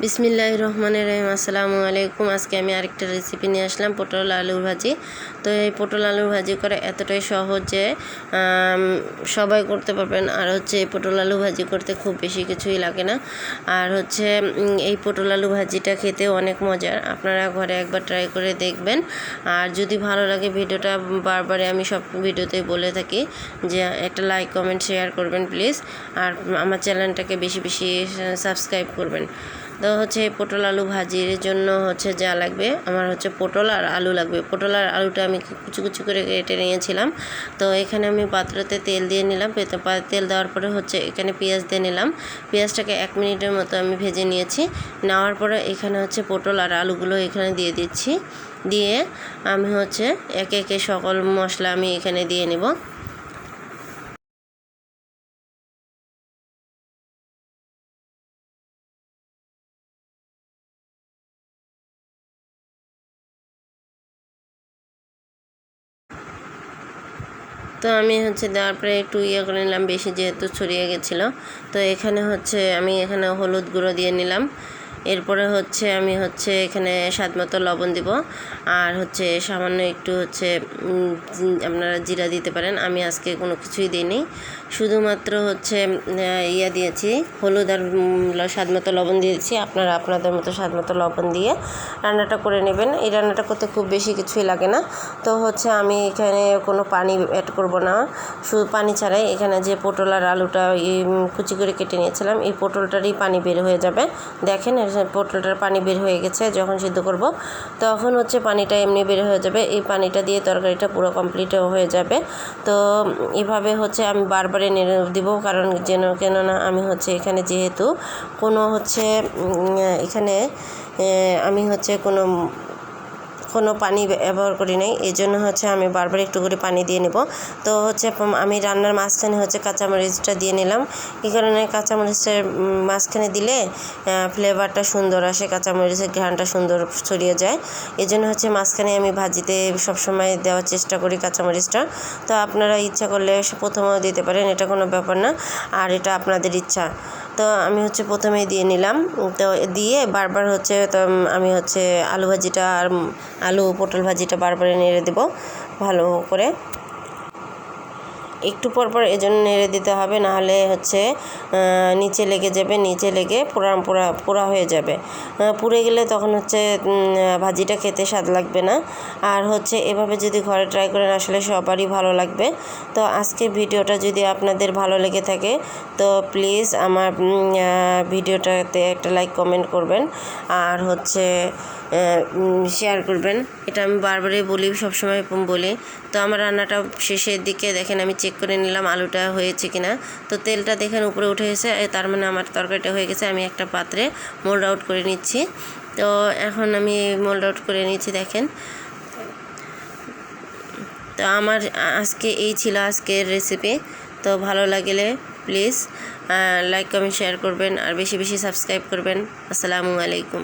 বিসমিল্লাহ রহমান রহিম, আসসালামু আলাইকুম। আজকে আমি আরেকটা রেসিপি নিয়ে আসলাম, পটল আলুর ভাজি। তো এই পটল আলুর ভাজি করা এতটাই সহজ সবাই করতে পারবেন। আর হচ্ছে এই পটল আলু ভাজি করতে খুব বেশি কিছুই লাগে না। আর হচ্ছে এই পটল আলু ভাজিটা খেতে অনেক মজার। আপনারা ঘরে একবার ট্রাই করে দেখবেন। আর যদি ভালো লাগে ভিডিওটা বারবারে আমি সব ভিডিওতেই বলে থাকি যে, একটা লাইক কমেন্ট শেয়ার করবেন প্লিজ আর আমার চ্যানেলটাকে বেশি বেশি সাবস্ক্রাইব করবেন। তো হচ্ছে পটল আলু ভাজির জন্য হচ্ছে যা লাগবে, আমার হচ্ছে পটল আর আলু লাগবে। পটল আর আলুটা আমি কুচি কুচি করে কেটে নিয়েছিলাম। তো এখানে আমি পাত্রতে তেল দিয়ে নিলাম তেল দেওয়ার পরে হচ্ছে এখানে পেঁয়াজ দিয়ে নিলাম। পেঁয়াজটাকে এক মিনিটের মতো আমি ভেজে নিয়েছি। নেওয়ার পরে এখানে হচ্ছে পটল আর আলুগুলো এখানে দিয়ে দিচ্ছি। দিয়ে আমি হচ্ছে একে একে সকল মশলা আমি এখানে দিয়ে নেব। তো আমি হচ্ছে দেওয়ার পরে একটু ইয়ে করে নিলাম, বেশি যেহেতু ছড়িয়ে গেছিল। তো এখানে হচ্ছে আমি এখানে হলুদ গুঁড়ো দিয়ে নিলাম। এরপরে হচ্ছে আমি হচ্ছে এখানে স্বাদ মতো লবণ দিব। আর হচ্ছে সামান্য একটু হচ্ছে আপনারা জিরা দিতে পারেন। আমি আজকে কোনো কিছুই দিইনি। শুধুমাত্র হচ্ছে ইয়া দিয়েছি, হলুদ আর স্বাদ মতো লবণ দিয়েছি। আপনারা আপনাদের মতো স্বাদ মতো লবণ দিয়ে রান্নাটা করে নেবেন। এই রান্নাটা করতে খুব বেশি কিছুই লাগে না। তো হচ্ছে আমি এখানে কোনো পানি অ্যাড করব না। শুধু পানি ছাড়াই এখানে যে পটল আর আলুটা কুচি করে কেটে নিয়েছিলাম, এই পটলটারই পানি বের হয়ে যাবে। দেখেন এর পটলটার পানি বের হয়ে গেছে, যখন সিদ্ধ করব, তখন হচ্ছে পানিটা এমনি বের হয়ে যাবে। এই পানিটা দিয়ে তরকারিটা পুরো কমপ্লিট হয়ে যাবে। তো এভাবে হচ্ছে আমি বারবারে নেড়ে দিব, কারণ যেন, কেননা আমি হচ্ছে এখানে যেহেতু কোনো হচ্ছে এখানে আমি হচ্ছে কোনো কোনো পানি ব্যবহার করি নাই। এই জন্য হচ্ছে আমি বারবার একটু করে পানি দিয়ে নেব। তো হচ্ছে আমি রান্নার মাঝখানে হচ্ছে কাঁচামরিচটা দিয়ে নিলাম। এই কারণে কাঁচামরিচের মাঝখানে দিলে ফ্লেভারটা সুন্দর আসে, কাঁচামরিচের ঘ্রাণটা সুন্দর ছড়িয়ে যায়। এই জন্য হচ্ছে মাঝখানে আমি ভাজিতে সবসময় দেওয়ার চেষ্টা করি কাঁচামরিচটা। তো আপনারা ইচ্ছা করলে প্রথমেও দিতে পারেন, এটা কোনো ব্যাপার না। আর এটা আপনাদের ইচ্ছা। তো আমি হচ্ছে প্রথমেই দিয়ে নিলাম। তো দিয়ে বারবার হচ্ছে, তো আমি হচ্ছে আলু ভাজিটা আর আলু পটল ভাজিটা বারবার নেড়ে দেবো ভালো করে। একটু পর পর এজন্য নেড়ে দিতে হবে, নাহলে হচ্ছে নিচে লেগে যাবে, নিচে লেগে পোড়া পোড়া পোড়া হয়ে যাবে। পুড়ে গেলে তখন হচ্ছে ভাজিটা খেতে স্বাদ লাগবে না। আর হচ্ছে, এভাবে যদি ঘরে ট্রাই করেন, আসলে সবারই ভালো লাগবে। তো আজকের ভিডিওটা যদি আপনাদের ভালো লেগে থাকে, তো প্লিজ আমার ভিডিওটাতে একটা লাইক কমেন্ট করবেন। আর হচ্ছে শেয়ার করবেন। এটা আমি বারবারই বলি, সবসময় বলি। তো আমার রান্নাটা শেষের দিকে দেখেন, আমি চেক করে নিলাম আলুটা হয়েছে কিনা। তো তেলটা দেখেন উপরে উঠে গেছে এ, তার মানে আমার তরকারিটা হয়ে গেছে আমি একটা পাত্রে মোল্ড আউট করে নিচ্ছি। তো এখন আমি মোল্ড আউট করে নিচ্ছি দেখেন। তো আমার আজকে এই ছিল আজকের রেসিপি তো ভালো লাগলে প্লিজ লাইক কমেন্ট শেয়ার করবেন আর বেশি বেশি সাবস্ক্রাইব করবেন। আসসালামু আলাইকুম।